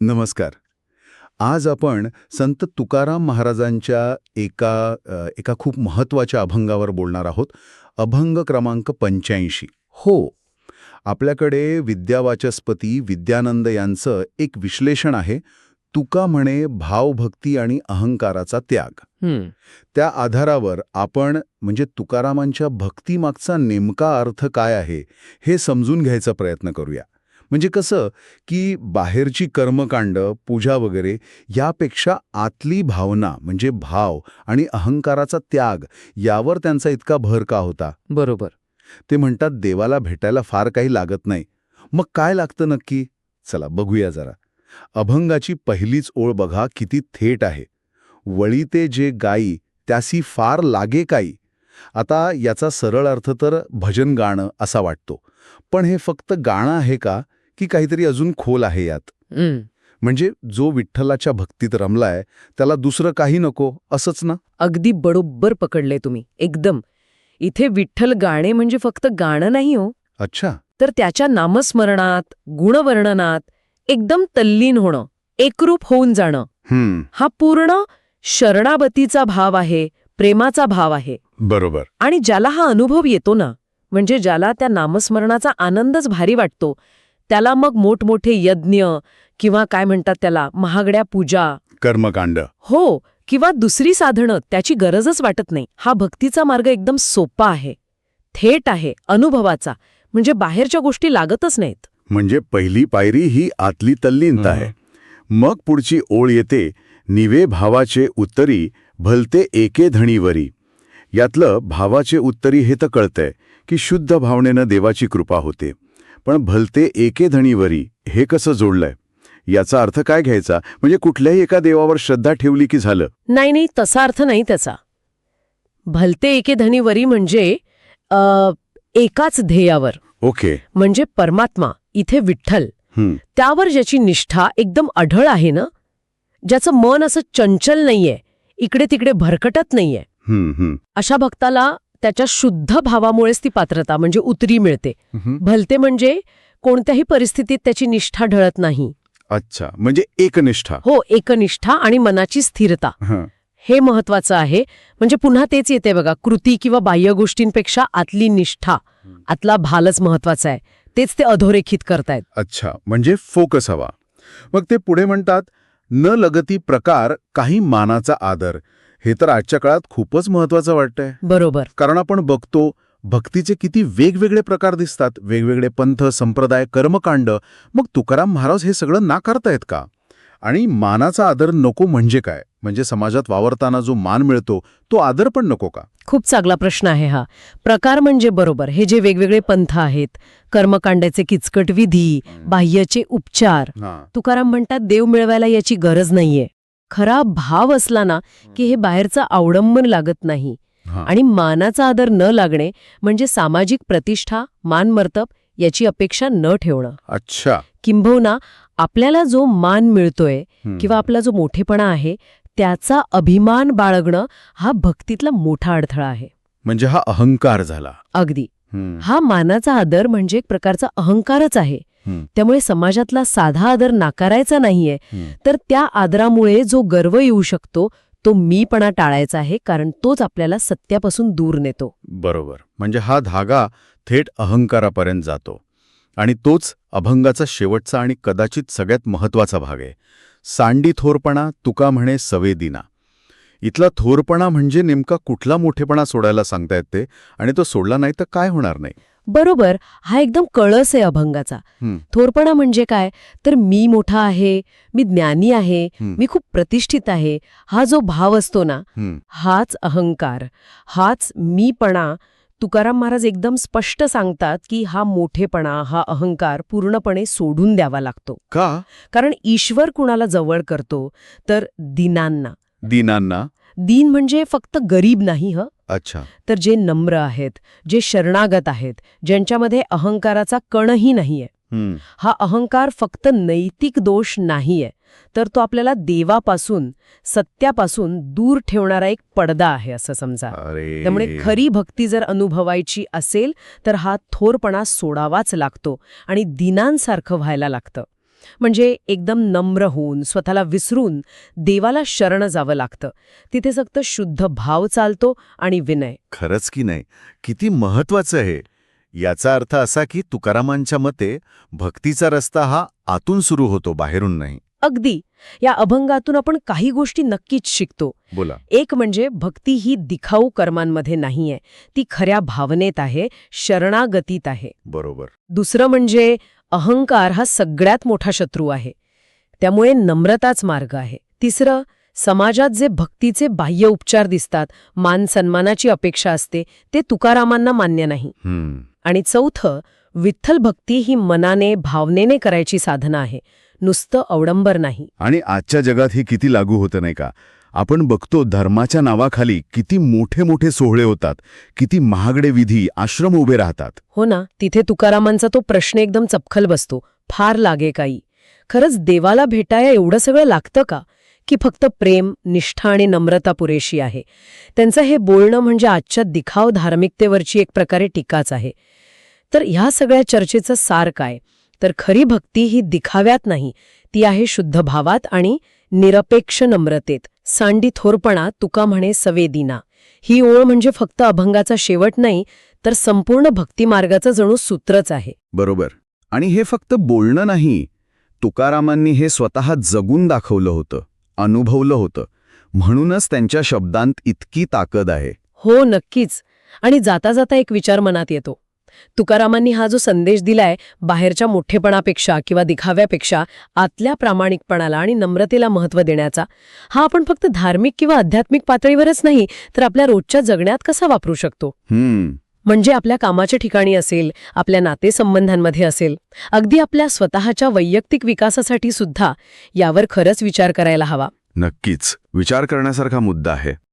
नमस्कार. आज आपण संत तुकाराम महाराजांच्या एका एका खूप महत्त्वाच्या अभंगावर बोलणार आहोत. अभंग क्रमांक पंच्याऐंशी. हो आपल्याकडे विद्यावाचस्पती विद्यानंद यांचं एक विश्लेषण आहे. तुका म्हणे भावभक्ती आणि अहंकाराचा त्याग. त्या आधारावर आपण म्हणजे तुकारामांच्या भक्तीमागचा नेमका अर्थ काय आहे हे समजून घ्यायचा प्रयत्न करूया. म्हणजे कसं की बाहेरची कर्मकांड पूजा वगैरे यापेक्षा आतली भावना म्हणजे भाव आणि अहंकाराचा त्याग यावर त्यांचा इतका भर का होता? बरोबर. ते म्हणतात देवाला भेटायला फार काही लागत नाही. मग काय लागतं नक्की? चला बघूया जरा. अभंगाची पहिलीच ओळ बघा किती थेट आहे. वळीते जे गाई त्यासी फार लागे काही आता याचा सरळ अर्थ तर भजन गाणं असा वाटतो. पण हे फक्त गाणं आहे का? की काहीतरी अजून खोल आहे यात. म्हणजे जो विठ्ठलाच्या भक्तीत रमलाय त्याला दुसरं काही नको असंच ना? अगदी बरोबर पकडले तुम्ही एकदम. इथे विठ्ठल गाणे म्हणजे फक्त गाणं नाही हो. अच्छा. तर त्याच्या नामस्मरणात गुणवर्णनात एकदम तल्लीन होणं एकरूप होऊन जाणं हा पूर्ण शरणाबतीचा भाव आहे प्रेमाचा भाव आहे. बरोबर. आणि ज्याला हा अनुभव येतो ना म्हणजे ज्याला त्या नामस्मरणाचा आनंदच भारी वाटतो त्याला मग मोठमोठे यज्ञ किंवा काय म्हणतात त्याला महागड्या पूजा. कर्मकांड. हो किंवा दुसरी साधनं त्याची गरजच वाटत नाही. हा भक्तीचा मार्ग एकदम सोपा आहे. थेट आहे अनुभवाचा. म्हणजे बाहेरच्या गोष्टी लागतच नाहीत. म्हणजे पहिली पायरी ही आतली तल्लीनता आहे. मग पुढची ओळ येते निवे भावाचे उत्तरी भलते एके धणीवरी यातलं भावाचे उत्तरी हे तर कळतंय की शुद्ध भावनेनं देवाची कृपा होते. पण भलते एके धणीवरी हे कसं जोडलंय? याचा अर्थ काय घ्यायचा? म्हणजे कुठल्याही एका देवावर श्रद्धा ठेवली की झालं? नाही नाही तसा अर्थ नाही त्याचा. भलते एके धनीवरी म्हणजे एकाच ध्येयावर. ओके. म्हणजे परमात्मा इथे विठ्ठल. त्यावर ज्याची निष्ठा एकदम अढळ आहे ना ज्याचं मन असं चंचल नाहीये इकडे तिकडे भरकटत नाहीये. अशा भक्ताला त्याच्या शुद्ध भावामुळेच ती पात्रता म्हणजे उतरी मिळते. भलते म्हणजे कोणत्याही परिस्थितीत त्याची निष्ठा ढळत नाही. अच्छा म्हणजे एकनिष्ठा. हो एकनिष्ठा आणि मनाची स्थिरता. हं, हे महत्वाचं आहे. म्हणजे पुन्हा तेच येते बघा कृती किंवा बाह्य गोष्टींपेक्षा आतली निष्ठा आतला भालच महत्त्वाचा आहे. तेच ते अधोरेखित करतायत. अच्छा म्हणजे फोकस हवा. मग ते पुढे म्हणतात न लगती प्रकार काही मानाचा आदर. हे तर आजच्या काळात खूपच महत्वाचं वाटतंय. बरोबर. कारण आपण बघतो भक्तीचे किती वेगवेगळे प्रकार दिसतात. वेगवेगळे पंथ संप्रदाय कर्मकांड. मग तुकाराम महाराज हे सगळं नाकारतायत का? आणि मानाचा आदर नको म्हणजे काय? म्हणजे समाजात वावरताना जो मान मिळतो तो आदर पण नको का? खूप चांगला प्रश्न आहे हा. प्रकार म्हणजे बरोबर. हे जे वेगवेगळे पंथ आहेत कर्मकांडाचे किचकट विधी बाह्यचे उपचार. तुकाराम म्हणतात देव मिळवायला याची गरज नाहीये. खरा भाव असला ना की हे बाहेरचं आवडंबन लागत नाही. आणि मानाचा आदर न लागणे म्हणजे सामाजिक प्रतिष्ठा मानमर्तब याची अपेक्षा न ठेवणं. अच्छा. किंबहुना आपल्याला जो मान मिळतोय. किंवा आपला जो मोठेपणा आहे त्याचा अभिमान बाळगणं हा भक्तीतला मोठा अडथळा आहे. म्हणजे हा अहंकार झाला. अगदी. हं, मानाचा आदर म्हणजे एक प्रकारचा अहंकारच आहे. त्यामुळे समाजातला साधा आदर नाकारायचा नाहीये. तर त्या आदरामुळे जो गर्व येऊ शकतो तो मीपणा टाळायचा आहे कारण तोच आपल्याला सत्यापासून दूर नेतो. बरोबर. म्हणजे हा धागा थेट अहंकारापर्यंत जातो. आणि तोच अभंगाचा शेवटचा आणि कदाचित सगळ्यात महत्त्वाचा भाग आहे. सांडी थोरपणा तुका म्हणे सवेदिना इथला थोरपणा म्हणजे नेमका कुठला मोठेपणा सोडायला सांगतायत ते? आणि तो सोडला नाही तर काय होणार नाही? बरोबर हा एकदम कळस आहे अभंगाचा. थोरपणा म्हणजे काय? तर मी मोठा आहे मी ज्ञानी आहे मी खूप प्रतिष्ठित आहे हा जो भाव असतो ना हाच अहंकार हाच मीपणा. तुकाराम महाराज एकदम स्पष्ट सांगतात की हा मोठेपणा हा अहंकार पूर्णपणे सोडून द्यावा लागतो. का? कारण ईश्वर कुणाला जवळ करतो तर दिनांना. दिनांना. दीन म्हणजे फक्त गरीब नाही ह. अच्छा. तर जे नम्र आहेत जे शरणागत आहेत ज्यांच्यामध्ये अहंकाराचा कणही नाहीये हं, अहंकार फक्त नैतिक दोष नाहीये तर तो आपल्याला देवापासून सत्यापासून दूर ठेवणारा एक पडदा आहे असं समजा. त्यामुळे खरी भक्ती जर अनुभवायची असेल तर हा थोरपणा सोडावाच लागतो आणि दिनांसारखं व्हायला लागतं. म्हणजे एकदम नम्र होऊन स्वतःला विसरून देवाला शरण जावं लागतं. तिथे फक्त शुद्ध भाव चालतो आणि विनय. खरंच की नाही? किती महत्वाचं आहे. याचा अर्थ असा की तुकारामांच्या मते भक्तीचा रस्ता हा आतून सुरू होतो बाहेरून नाही. अगदी. या अभंगातून आपण काही गोष्टी नक्कीच शिकतो. बोला. एक म्हणजे भक्ती ही दिखाऊ कर्मांमध्ये नाहीये. ती खऱ्या भावनेत आहे शरणागतीत आहे. बरोबर. दुसरं म्हणजे अहंकार हा सगळ्यात मोठा शत्रू आहे. त्यामुळे नम्रताच मार्ग आहे. तिसरं समाजात जे भक्तीचे बाह्य उपचार दिसतात मान सन्मानाची अपेक्षा असते ते तुकारामांना मान्य नाही. आणि चौथं विठ्ठल भक्ती ही मनाने भावनेने करायची साधना आहे. नुसतं अवडंबर नाही. आणि आजच्या जगात हे किती लागू होतं नाही का? आपण बघतो धर्माच्या नावाखाली किती मोठे मोठे सोहळे होतात किती महागडे विधी आश्रम उभे राहतात. हो ना तिथे तुकारामांचा तो प्रश्न एकदम चपखल बसतो फार लागे काही. खरंच देवाला भेटाया एवढं सगळं लागतं का? की फक्त प्रेम निष्ठा आणि नम्रता पुरेशी आहे. त्यांचं हे बोलणं म्हणजे आजच्या दिखाव धार्मिकतेवरची एक प्रकारे टीकाच आहे. तर ह्या सगळ्या चर्चेचं सार काय? तर खरी भक्ती ही दिखाव्यात नाही ती आहे शुद्ध भावात आणि निरपेक्ष नम्रतेत. सांडी थोरपणा तुका म्हणे सवेदिना ही ओळ म्हणजे फक्त अभंगाचा शेवट नाही तर संपूर्ण भक्तिमार्गाचं जणू सूत्रच आहे. बरोबर. आणि हे फक्त बोलणं नाही तुकारामांनी हे स्वतः जगून दाखवलं होतं अनुभवलं होतं. म्हणूनच त्यांच्या शब्दांत इतकी ताकद आहे. हो नक्कीच. आणि जाता जाता एक विचार मनात येतो. तुकारामांनी हा जो संदेश दिलाय बाहेरच्या मोठेपणापेक्षा किंवा दिखाव्यापेक्षा आतल्या प्रामाणिकपणाला आणि नम्रतेला महत्त्व देण्याचा हा आपण फक्त धार्मिक किंवा आध्यात्मिक पातळीवरच नाही तर आपल्या रोजच्या जगण्यात कसा वापरू शकतो? हम्म. म्हणजे आपल्या कामाच्या ठिकाणी असेल आपल्या नातेसंबंधांमध्ये असेल अगदी आपल्या स्वतःच्या वैयक्तिक विकासासाठी सुद्धा यावर खरंच विचार करायला हवा. नक्कीच. विचार करण्यासारखा मुद्दा आहे.